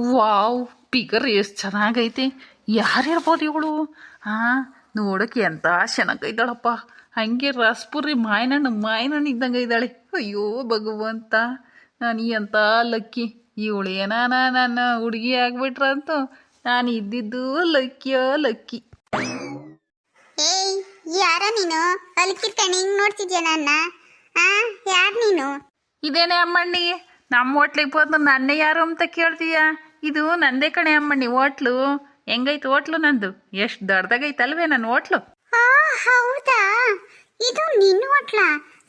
Wow figure ಎಷ್ಟು ಚೆನ್ನಾಗೈತಿ. ಯಾರಿರ್ಬೋದು ಇವಳು? ಹಾಂ ನೋಡಕ್ಕೆ ಎಂತ ಚೆನ್ನಾಗೈದಾಳಪ್ಪ ಹಂಗೆ ರಸ್ಪುರಿ ಮಾಯನಣ್ಣ ಮಾಯನಣ್ಣ ಇದ್ದಂಗೆ ಇದ್ದಾಳೆ. ಅಯ್ಯೋ ಭಗವಂತ ನಾನು ಎಂತ ಲಕ್ಕಿ. ಇವಳು ಏನಾನ ನನ್ನ ಹುಡುಗಿ ಆಗ್ಬಿಟ್ರಂತೂ ನಾನು ಇದ್ದಿದ್ದು ಲಕ್ಕಿಯೋ ಲಕ್ಕಿ. ಏಯ್ ಯಾರ ನೀನು? ಅಲ್ಕಿರ್ತಾನೆ ಹಿಂಗ್ ನೋಡ್ತಿದ್ಯಾ ನನ್ನ? ಆ ಯಾರ್ ನೀನು? ಇದೇನೇ ಅಮ್ಮಣ್ಣಿ ನಮ್ಮ ಹೋಟ್ಲಿಗೆ ಬಂದು ನನ್ನ ಯಾರು ಅಂತ ಕೇಳ್ತೀಯ? ಇದು ನಂದೇ ಕಣೆ ಅಮ್ಮಣ್ಣಿ ಹೋಟ್ಲು. ಹೆಂಗೈತೆ ಹೋಟ್ಲು ನಂದು? ಎಷ್ಟು ದೊಡ್ಡದಾಗೈತಲ್ವೇ ನನ್ನ ಹೋಟ್ಲು? ಆ ಹೌದಾ? ಇದು ನಿನ್ನ ಹೋಟ್ಲ?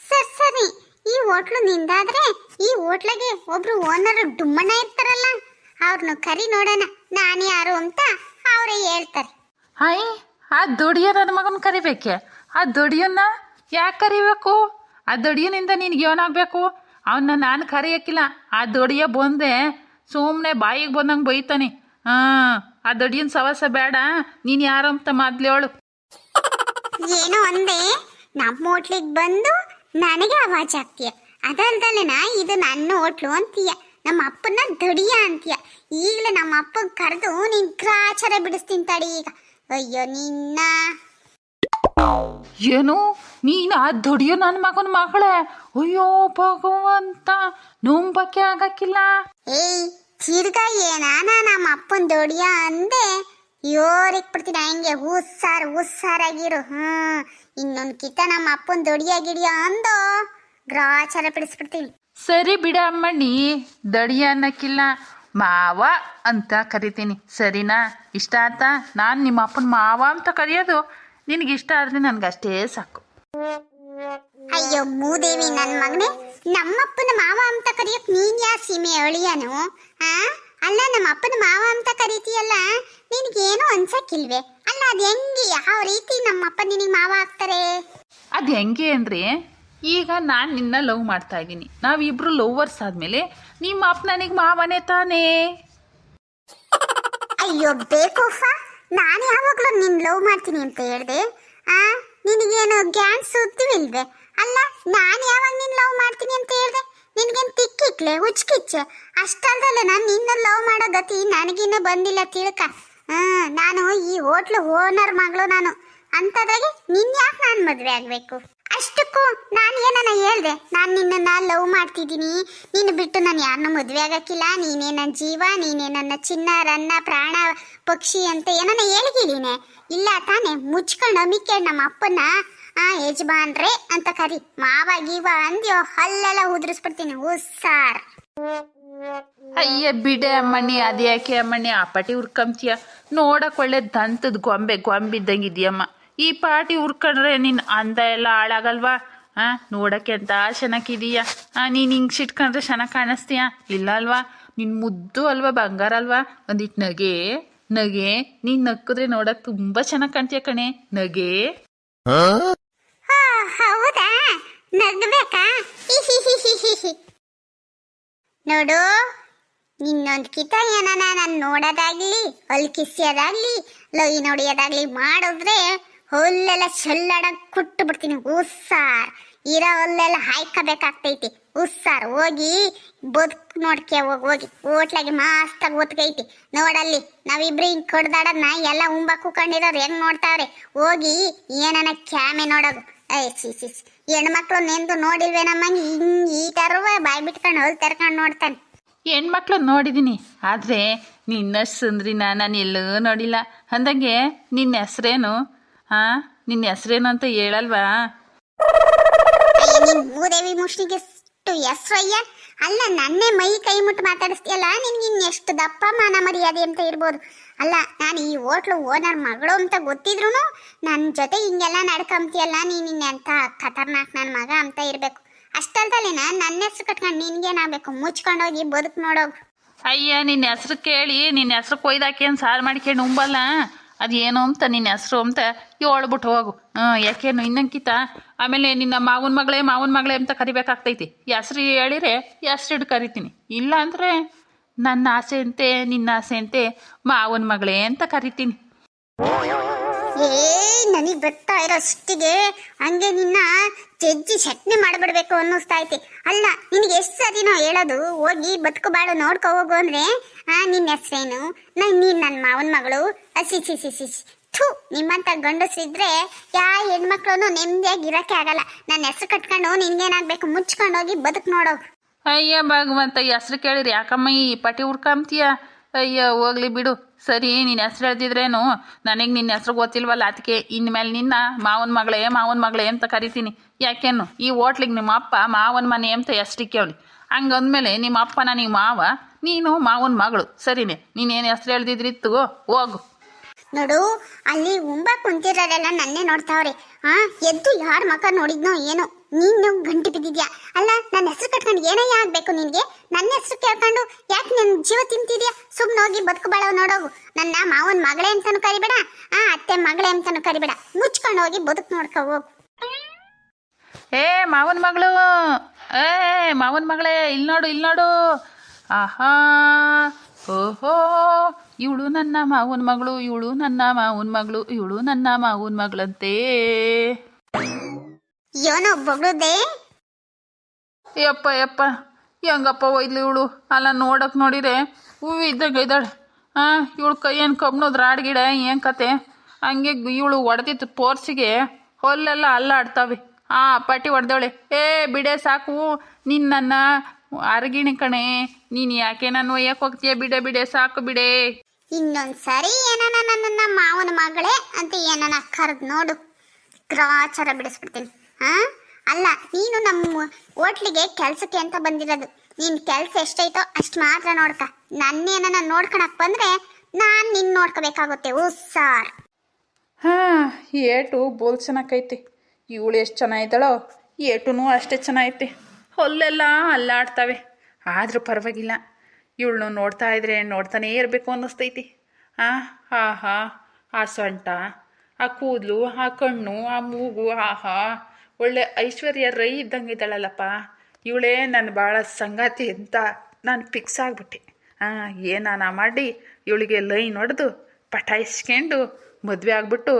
ಸರಿ ಸರಿ. ಈ ಹೋಟ್ಲು ನಿಂದಾದ್ರೆ ಈ ಹೋಟ್ಲಗೆ ಒಬ್ರು ಓನರ್ ಡುಮ್ಮಣ್ಣ ಇರ್ತಾರಲ್ಲ ಅವ್ರನ್ನ ಕರಿ ನೋಡೋಣ. ನಾನು ಯಾರು ಅಂತ ಅವರೇ ಹೇಳ್ತಾರೆ. ಹಾಯ್ ಆ ದುಡಿಯೋ ನನ್ನ ಮಗನ ಕರಿಬೇಕೆ? ಆ ದುಡಿಯನ್ನ ಯಾಕೆ ಕರಿಬೇಕು? ಆ ದೊಡಿಯನಿಂದ ನಿನ್ಗೆ ಏನಾಗಬೇಕು? ಅವನ್ನ ನಾನು ಕರೆಯೋಕ್ಕಿಲ್ಲ. ಆ ದೊಡಿಯ ಬಂದೆ ಸುಮ್ಮನೆ ಬಾಯಿಗೆ ಬಂದಂಗೆ ಬೈತಾನೆ. ಹಾಂ, ಆ ದಡಿಯನ್ ಸವಾಸ ಬೇಡ ನೀನು ಯಾರು ಅಂತ ಮೊದ್ಲೇಳು ಏನೋ ಅಂದೆ ನಮ್ಮ ಹೋಟ್ಲಿಗೆ ಬಂದು ನನಗೆ ಅವಾಜ್ ಹಾಕ್ತೀಯ. ಅದಲ್ದಲ್ಲೇನ ಇದು ನನ್ನ ಹೋಟ್ಲು ಅಂತೀಯ. ನಮ್ಮ ಅಪ್ಪನ ದಡಿಯ ಅಂತೀಯ. ಈಗಲೇ ನಮ್ಮ ಅಪ್ಪಗೆ ಕರೆದು ನೀನ್ ಗ್ರಾಚಾರ ಬಿಡಿಸ್ತೀನಿ ತಡಿ ಈಗ. ಅಯ್ಯೋ, ನಿನ್ನ ಏನು? ನೀನು ಆ ದುಡಿಯೋ ನನ್ನ ಮಗನ ಮಗಳೆ? ಅಯ್ಯೋ ಭಗವಂತ ನಂಬಕ್ಕೆ ಆಗಕ್ಕಿಲ್ಲ. ಏಯ್ ತಿರ್ಗಾ ಏನಾನ ನಮ್ಮ ಅಪ್ಪನ ದೊಡಿಯ ಅಂದೆ. ಯೋರಿಕ್ ಬಿಡ್ತೀನಿ. ಹಂಗೆ ಹುಸ್ಸಾರ್ ಹುಸ್ಸಾರಾಗಿರು ಹ್ಮ್. ಇನ್ನೊಂದು ಕಿತ ನಮ್ಮ ಅಪ್ಪನ ದೊಡಿಯ ಗಿಡಿಯ ಅಂದೋ. ಗ್ರಾಚಾರ ಬಿಡಿಸ್ಬಿಡ್ತೀನಿ. ಸರಿ ಬಿಡ ಅಮ್ಮಣ್ಣಿ. ದಡಿಯ ಅನ್ನಕ್ಕಿಲ್ಲ. ಮಾವ ಅಂತ ಕರಿತೀನಿ. ಸರಿನಾ? ಇಷ್ಟ ಆತ ನಾನು ನಿಮ್ಮ ಅಪ್ಪನ ಮಾವ ಅಂತ ಕರೆಯೋದು. ನಿನಗೆ ಇಷ್ಟ ಆದರೆ ನನಗಷ್ಟೇ ಸಾಕು. ಅಯ್ಯೋ ಮೂದೇವಿ ನನ್ ಮಗನೇ ನಮ್ಮಪ್ಪನ ಮಾವ ಅಂತ ಕರೆಯಕ್ ನೀನ್ ಯಾ ಸೀಮೆ ಅಳಿಯನು? ಆ? ಅಲ್ಲ ನಮ್ಮ ಅಪ್ಪನ ಮಾವ ಅಂತ ಕರಿತೀಯಲ್ಲ ನಿನ್ಗೇನು ಅನ್ಸಕ್ಕಿಲ್ವೇ? ಅಲ್ಲ ಅದ್ ಹೆಂಗೆ ಯಾವ ರೀತಿ ನಮ್ಮ ಅಪ್ಪ ನಿನಗೆ ಮಾವ ಆಗ್ತಾರೆ? ಅದು ಹೆಂಗೆ ಅಂದರೆ ಈಗ ನಾನು ನಿನ್ನ ಲವ್ ಮಾಡ್ತಾ ಇದ್ದೀನಿ. ನಾವಿಬ್ರು ಲವರ್ಸ್ ಆದಮೇಲೆ ನಿಮ್ಮ ಅಪ್ಪ ನನಗೆ ಮಾವನೇ ತಾನೇ. ಅಯ್ಯೋ ಬೇಕೂಫ. ನಾನು ಯಾವಾಗಲೂ ನಿನ್ ಲವ್ ಮಾಡ್ತೀನಿ ಅಂತ ಹೇಳ್ದೆ. ಆ, ನಿನಗೇನು ಗ್ಯಾನ್ ಸುದ್ದಿವಿಲ್ವೇ ಅಲ್ಲ, ನಾನು ಯಾವಾಗ ನಿನ್ ಲವ್ ಮಾಡ್ತೀನಿ ಅಂತ ಹೇಳ್ದೆ? ನಿನಗೇನು ತಿಕ್ಕಿಕ್ಲೆ ಹುಚ್ಕಿಚ್ಚೆ ಅಷ್ಟಲ್ದಲ್ಲ ನಾನು ನಿನ್ನ ಲವ್ ಮಾಡೋ ಗತಿ ನನಗಿನ್ನೂ ಬಂದಿಲ್ಲ ತಿಳ್ಕ. ಹ್ಞೂ ನಾನು ಈ ಹೋಟ್ಲು ಓನರ್ ಮಗಳು ನಾನು. ಅಂತದ್ರಾಗೆ ನಿನ್ನ ಯಾಕೆ ನಾನು ಮದುವೆ ಆಗ್ಬೇಕು? ಅಷ್ಟಕ್ಕೂ ನಾನು ಏನನ್ನ ಹೇಳ್ದೆ? ನಾನು ನಿನ್ನನ್ನ ಲವ್ ಮಾಡ್ತಿದ್ದೀನಿ. ನೀನು ಬಿಟ್ಟು ನಾನು ಯಾರನ್ನೂ ಮದುವೆ ಆಗಕ್ಕಿಲ್ಲ. ನೀನೇ ನನ್ನ ಜೀವ, ನೀನೇ ನನ್ನ ಚಿನ್ನ, ರನ್ನ, ಪ್ರಾಣ, ಪಕ್ಷಿ ಅಂತ ಏನನ್ನ ಹೇಳಿದೀನಿ ಇಲ್ಲ ತಾನೆ ಮುಚ್ಕೊಂಡು ಅಮಿಕೆ ನಮ್ಮ ಅಪ್ಪನ ಆ, ಯಜಮಾನ್ರೆ ಅಂತ ಕರಿ. ಮಾವ, ಗೀವ, ಅಂದ್ಯೋ ಹಲ್ಲೆಲ್ಲ ಉದುರಿಸ್ಬಿಡ್ತೀನಿ. ಉಸ್ಸಾರ್ ಅಯ್ಯ ಬಿಡೆ ಅಮ್ಮಣ್ಣಿ, ಅದ್ಯಾಕೆ ಅಮ್ಮಣ್ಣಿ? ಆ ಪಟಿ ಉರ್ಕಂತೀಯ ನೋಡಕ್ ಒಳ್ಳೆ ದಂತದ ಗೊಂಬೆ ಗೊಂಬಿದ್ದಂಗೆ ಇದೆಯಮ್ಮ. ಈ ಪಾಟಿ ಉರ್ಕೊಂಡ್ರೆ ನಿನ್ನ ಅಂದ ಎಲ್ಲ ಹಾಳಾಗಲ್ವಾ? ಆ ನೋಡಕ್ಕೆ ಅಂತ ಚೆನ್ನಾಗಿದೀಯಾ ಆ ನೀನು ಹಿಂಗೆ ಸಿಟ್ಕೊಂಡ್ರೆ ಚೆನ್ನಾಗಿ ಕಾಣಿಸ್ತೀಯಾ? ಇಲ್ಲ ಅಲ್ವಾ? ನಿನ್ನ ಮುದ್ದು ಅಲ್ವಾ? ಬಂಗಾರ ಅಲ್ವಾ? ಒಂದಿಟ್ ನಗೆ ನಗೆ ನೀನು ನಕ್ಕಿದ್ರೆ ನೋಡಕ್ ತುಂಬ ಚೆನ್ನಾಗಿ ಕಾಣ್ತೀಯ ಕಣೆ. ನಗೆ. ಹೌದಾ? ನಗ್ಬೇಕಾ ನೋಡು ನಿನ್ನೊಂದು ಕಿತ ಏನನ ನಾನು ನೋಡೋದಾಗ್ಲಿ ಅಲ್ಲಿ ಕಿಸಿಯೋದಾಗ್ಲಿ ಲೈ ನೋಡಿಯೋದಾಗ್ಲಿ ಮಾಡಿದ್ರೆ ಹುಲ್ಲೆಲ್ಲ ಚೆಲ್ಲಡ ಕುಟ್ಟು ಬಿಡ್ತೀನಿ. ಉಸ್ಸಾರ್ ಇರೋ ಹುಲ್ಲೆಲ್ಲ ಹಾಯ್ಕೋಬೇಕಾಗ್ತೈತಿ. ಉಸ್ಸಾರ್ ಹೋಗಿ ಬದುಕ್ ನೋಡ್ಕೆ ಹೋಗಿ ಹೋಗಿ. ಹೋಟ್ಲಾಗಿ ಮಸ್ತಾಗಿ ಒತ್ಕೈತಿ ನೋಡಲ್ಲಿ ನಾವಿಬ್ರು ಹಿಂಗ್ ನಾ ಎಲ್ಲ ಉಂಬ ಕುಕೊಂಡಿರೋರು ಹೆಂಗ್ ನೋಡ್ತಾವ್ರೆ? ಹೋಗಿ ಏನನ ಕ್ಯಾಮೆ ನೋಡೋದು. ಐ ಸಿ ಸಿ. ಹೆಣ್ಮಕ್ಳು ನೆಂದು ನೋಡಿಲ್ವೇ ನಮ್ಮ ಹಿಂಗ್ ಈ ತರುವ ಬಾಯ್ ಬಿಟ್ಕೊಂಡು ಹೊಲ್ ತೆರ್ಕೊಂಡು ನೋಡ್ತಾನೆ. ಹೆಣ್ಮಕ್ಳು ನೋಡಿದೀನಿ. ಆದರೆ ನಿನ್ನಷ್ಟು ಸುಂದ್ರಿನ ನಾನು ಎಲ್ಲೂ ನೋಡಿಲ್ಲ. ಅಂದಂಗೆ ನಿನ್ನ ಹೆಸ್ರೇನು? ಹಾಂ? ನಿನ್ನ ಹೆಸರೇನಂತ ಅಂತ ಹೇಳಲ್ವಾ ಭೂದೇವಿ ಮುಷ್ಟಿಗೆ ಎಷ್ಟು ಹೆಸ್ರಯ್ಯ? ಅಲ್ಲ ನನ್ನೇ ಮೈ ಕೈ ಮುಟ್ಟು ಮಾತಾಡಿಸ್ತೀಯಲ್ಲ ನಿನ್ಗೆ ಇನ್ ಎಷ್ಟು ದಪ್ಪ ಮಾನ ಮರ್ಯಾದೆ ಅಂತ ಇರ್ಬೋದು. ಅಲ್ಲ ನಾನು ಈ ಹೋಟ್ಲು ಓನರ್ ಮಗಳು ಅಂತ ಗೊತ್ತಿದ್ರು ನನ್ನ ಜೊತೆ ಹಿಂಗೆಲ್ಲ ನಡ್ಕೊಂತೀಯಲ್ಲ ನೀನ್ ಎಂತ ಖತರ್ನಾಕ್ ನನ್ನ ಮಗ ಅಂತ ಇರ್ಬೇಕು. ನಾನು ನನ್ನ ಹೆಸ್ರು ಕಟ್ಕೊಂಡು ನಿನ್ಗೇನಾಗಬೇಕು ಮುಚ್ಕೊಂಡೋಗಿ ಬದುಕು ನೋಡೋಗು. ಅಯ್ಯ ನಿನ್ನ ಹೆಸ್ರು ಕೇಳಿ ನಿನ್ನ ಹೆಸ್ರು ಕೊಯ್ದಾಕೇನು ಸಾರು ಮಾಡ್ಕೊಂಡು ಉಂಬಲ್ಲ? ಅದು ಏನು ಅಂತ ನಿನ್ನ ಹೆಸರು ಅಂತ ಹೇಳ್ಬಿಟ್ಟು ಹೋಗು. ಹ್ಞೂ ಯಾಕೇನು ಇನ್ನಂಕಿತ? ಆಮೇಲೆ ನಿನ್ನ ಮಾವನ ಮಗಳೇ ಮಾವನ ಮಗಳೇ ಅಂತ ಕರಿಬೇಕಾಗ್ತೈತಿ. ಹೆಸ್ರು ಹೇಳಿರೆ ಹೆಸ್ರು ಹಿಡ್ದು ಕರಿತೀನಿ. ಇಲ್ಲ ಅಂದರೆ ನನ್ನ ಆಸೆ ಅಂತೆ, ನಿನ್ನ ಆಸೆ ಅಂತೆ ಮಾವನ ಮಗಳೇ ಅಂತ ಕರಿತೀನಿ. ಏ, ನನಗೆ ಬರ್ತಾ ಇರೋ ಅಷ್ಟಿಗೆ ಹಂಗೆ ನಿನ್ನ ಜಜ್ಜಿ ಚಟ್ನಿ ಮಾಡಿಬಿಡ್ಬೇಕು ಅನ್ನಿಸ್ತಾ ಐತಿ. ಅಲ್ಲ, ನಿನಗೆ ಎಷ್ಟು ಸರಿನೋ ಹೇಳೋದು. ಹೋಗಿ ಬದುಕು ಬಾಳು ನೋಡ್ಕೊ ಹೋಗು ಅಂದ್ರೆ ನಿನ್ನ ಹೆಸ್ರೇನು? ನಾನು ನೀನ್ ನನ್ನ ಮಾವನ ಮಗಳು. ಸಿ ಸಿ ಸಿ ಸಿ. ಥು, ನಿಮ್ಮಂತ ಗಂಡಸಿದ್ರೆ ಯಾ ಹೆಣ್ಮಕ್ಳು ನೆಮ್ಮದಿಯಾಗಿ ಇರಕ್ಕೆ ಆಗಲ್ಲ. ನನ್ನ ಹೆಸರು ಕಟ್ಕೊಂಡು ನಿನ್ಗೇನಾಗ್ಬೇಕು ಮುಚ್ಕೊಂಡು ಹೋಗಿ ಬದುಕ್ ನೋಡೋ. ಅಯ್ಯ ಭಗವಂತ ಹೆಸ್ರು ಕೇಳಿರಿ ಯಾಕಮ್ಮ ಈ ಪಟಿ ಹುಡ್ಕೊಂತೀಯ ಅಯ್ಯ, ಹೋಗ್ಲಿ ಬಿಡು. ಸರಿ ನಿನ್ನ ಹೆಸ್ರು ಹೇಳ್ದಿದ್ರೇನು? ನನಗೆ ನಿನ್ನ ಹೆಸ್ರು ಗೊತ್ತಿಲ್ವಲ್ಲ ಅದಕ್ಕೆ ಇನ್ಮೇಲೆ ನಿನ್ನ ಮಾವನ ಮಗಳೇ ಮಾವನ ಮಗಳೇ ಅಂತ ಕರಿತೀನಿ. ಯಾಕೇನು? ಈ ಹೋಟ್ಲಿಗೆ ನಿಮ್ಮ ಅಪ್ಪ ಮಾವನ ಮನೆ ಅಂತ ಹೆಸ್ರಿಕ್ಕೆ ಅವಳಿ ಹಂಗಂದ್ಮೇಲೆ ನಿಮ್ಮ ಅಪ್ಪ ನನಗೆ ಮಾವ, ನೀನು ಮಾವನ ಮಗಳು. ಸರಿನೇ? ನೀನೇನು ಹೆಸ್ರು ಹೇಳ್ದಿದ್ರಿತ್ತು? ಹೋಗು. ನೋಡು, ಅಲ್ಲಿ ಉಂಬ ಕುಂತಿರೋರೆಲ್ಲ ನನ್ನೇ ನೋಡ್ತಾವ್ರಿ. ಆ, ಎದ್ದು ಯಾರ ಮಕ ನೋಡಿದ್ನೋ ಏನೋ. ನೀನು ಗಂಟೆ ಬಿದ್ದಿದ್ಯಾ? ಅಲ್ಲ ನನ್ನ ಹೆಸರು ಕಟ್ಕೊಂಡು ಏನೇ ಆಗ್ಬೇಕು ನಿನ್ಗೆ? ನನ್ನ ಹೆಸರು ಕೇಳ್ಕೊಂಡು ಯಾಕೆ ನಿನ್ ಜೀವ ತಿಂತಿದ್ಯಾ? ಸುಮ್ಮನೆ ಹೋಗಿ ಬದುಕು ಬಾಳವ್ ನೋಡೋಗು. ನನ್ನ ಮಾವನ್ ಮಗಳೇ ಅಂತಾನು ಕರಿಬೇಡ. ಆ, ಅತ್ತೆ ಮಗಳೇ ಅಂತಾನು ಕರಿಬೇಡ. ಮುಚ್ಕೊಂಡು ಹೋಗಿ ಬದುಕು ನೋಡ್ಕೊ ಏ, ಮಾವನ ಮಗಳು. ಏ ಮಾವನ ಮಗಳೇ ಇಲ್ಲಿ ನೋಡು ಇಲ್ಲಿ ನೋಡು ಆಹಾ. ಓಹೋ. ಇವಳು ನನ್ನ ಮಾವನ ಮಗಳು ಇವಳು ನನ್ನ ಮಾವನ ಮಗಳು ಇವಳು ನನ್ನ ಮಾವನ ಮಗಳಂತೆ. ಏನೋ ಬೊಗಳುದೆ? ಯಪ್ಪ ಯಪ್ಪ ಹೆಂಗಪ್ಪ ಒಯ್ದ್ಲು ಇವಳು? ಅಲ್ಲ ನೋಡಕ್ ನೋಡಿದ್ರೆ ಹೂವು ಇದ್ದಾಗ ಇದ್ದಾಳೆ. ಹಾಂ ಇವಳು ಕೈ ಏನು ಕಬ್ನೋದ್ ರಾಡ್ಗಿಡ ಏನು ಕತೆ? ಹಂಗೆ ಇವಳು ಹೊಡೆದಿತ್ತು ಪೋರ್ಸಿಗೆ ಹೊಲ್ಲೆಲ್ಲ ಅಲ್ಲಾಡ್ತಾವೆ. ಆ ಪಟ್ಟಿ ಹೊಡೆದವಳೆ ಏ ಬಿಡೆ ಸಾಕು ನೀನು ನನ್ನ ಅರಗಿಣಿ ಕಣೆ ನೀನು ಯಾಕೆ ನಾನು ಒಯ್ಯಕ್ಕೆ ಹೋಗ್ತೀಯ? ಬಿಡೆ ಬಿಡೆ ಸಾಕು ಬಿಡೆ. ಇನ್ನೊಂದ್ ಸರಿ ಏನನ ನನ್ನನ್ನ ಮಾವನ ಮಗಳೇ ಅಂತ ಏನನ ಕರೆದು ನೋಡು. ಗ್ರಾಚಾರ ಬಿಡಿಸ್ಬಿಡ್ತೀನಿ. ಹಾ? ಅಲ್ಲ, ನೀನು ನಮ್ಮ ಹೋಟ್ಲಿಗೆ ಕೆಲ್ಸಕ್ಕೆ ಅಂತ ಬಂದಿರೋದು. ನಿನ್ ಕೆಲ್ಸ ಎಷ್ಟೈತೋ ಅಷ್ಟು ಮಾತ್ರ ನೋಡ್ಕ. ನನ್ನೇನನ ನೋಡ್ಕೊಳಕ್ ಬಂದ್ರೆ ನಾನ್ ನಿನ್ ನೋಡ್ಕೋಬೇಕಾಗುತ್ತೆ. ಉಸ್ಸಾರ್ ಹಾಂ, ಏಟು ಬೋಲ್ ಚೆನ್ನಾಗೈತಿ. ಇವಳು ಎಷ್ಟು ಚೆನ್ನಾಗಿದ್ದಾಳೋ, ಏಟುನೂ ಅಷ್ಟೇ ಚೆನ್ನಾಗೈತಿ. ಹೊಲ್ಲೆಲ್ಲ ಅಲ್ಲಾಡ್ತವೆ. ಆದರೂ ಪರವಾಗಿಲ್ಲ. ಇವಳನ್ನು ನೋಡ್ತಾ ಇದ್ರೆ ನೋಡ್ತಾನೇ ಇರಬೇಕು ಅನ್ನಿಸ್ತೈತಿ. ಆ, ಹಾ ಹಾ, ಆ ಸೊಂಟ, ಆ ಕೂದಲು, ಆ ಕಣ್ಣು, ಆ ಮೂಗು ಆಹಾ ಒಳ್ಳೆ ಐಶ್ವರ್ಯ ರೈ ಇದ್ದಂಗೆ ಇದ್ದಾಳಲ್ಲಪ್ಪ. ಇವಳೇ ನನ್ನ ಭಾಳ ಸಂಗಾತಿ ಅಂತ ನಾನು ಫಿಕ್ಸ್ ಆಗಿಬಿಟ್ಟೆ. ಹಾಂ ಏನಾನ ಮಾಡಿ ಇವಳಿಗೆ ಲೈನ್ ಹೊಡೆದು ಪಟಾಯಿಸ್ಕೊಂಡು ಮದುವೆ ಆಗಿಬಿಟ್ಟು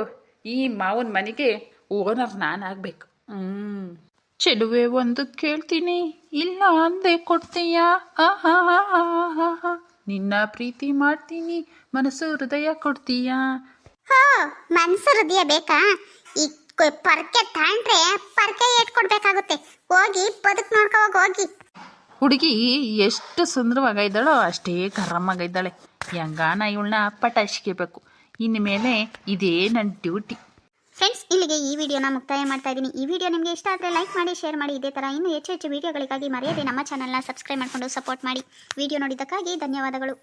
ಈ ಮಾವನ ಮನೆಗೆ ಓನರ್ ನಾನಾಗಬೇಕು ಹ್ಞೂ ಚೆಲುವೆ ಒಂದು ಕೇಳ್ತೀನಿ. ಇಲ್ಲ ಅಂದೆ ಕೊಡ್ತೀಯಾ? ನಿನ್ನ ಪ್ರೀತಿ ಮಾಡ್ತೀನಿ. ಮನಸ್ಸು ಹೃದಯ ಕೊಡ್ತೀಯಾ? ಹೋ ಮನ್ಸು ಹೃದಯ ಬೇಕಾ? ಈ ಪರ್ಕೆ ತಾಂಡ್ರೆ ಪರ್ಕೆ ಏಟ್ ಕೊಡ್ಬೇಕಾಗುತ್ತೆ ಹೋಗಿ ಬದುಕು ನೋಡ್ಕೋವಾಗ ಹೋಗಿ. ಹುಡುಗಿ ಎಷ್ಟು ಸುಂದರವಾಗಿದ್ದಾಳೋ ಅಷ್ಟೇ ಗರಮಾಗಿದ್ದಾಳೆ ಹೆಂಗಾನ ಇವಳನ್ನ ಪಟಾಯಿಸ್ಕೋಬೇಕು ಮೇಲೆ ಇದೇ ನನ್ನ ಡ್ಯೂಟಿ. ಫ್ರೆಂಡ್ಸ್ ಇಲ್ಲಿಗೆ ಈ ವಿಡಿಯೋನ ಮುಕ್ತಾಯ ಮಾಡ್ತಾ ಇದ್ದೀನಿ. ಈ ವಿಡಿಯೋ ನಿಮಗೆ ಇಷ್ಟ ಆದರೆ ಲೈಕ್ ಮಾಡಿ ಶೇರ್ ಮಾಡಿ. ಇದೇ ಥರ ಇನ್ನೂ ಹೆಚ್ಚು ಹೆಚ್ಚು ವಿಡಿಯೋಗಳಿಗಾಗಿ ಮರೆಯದೆ ನಮ್ಮ ಚಾನಲ್ನ ಸಬ್ಸ್ಕ್ರೈಬ್ ಮಾಡಿಕೊಂಡು ಸಪೋರ್ಟ್ ಮಾಡಿ. ವಿಡಿಯೋ ನೋಡಿದ್ದಕ್ಕಾಗಿ ಧನ್ಯವಾದಗಳು.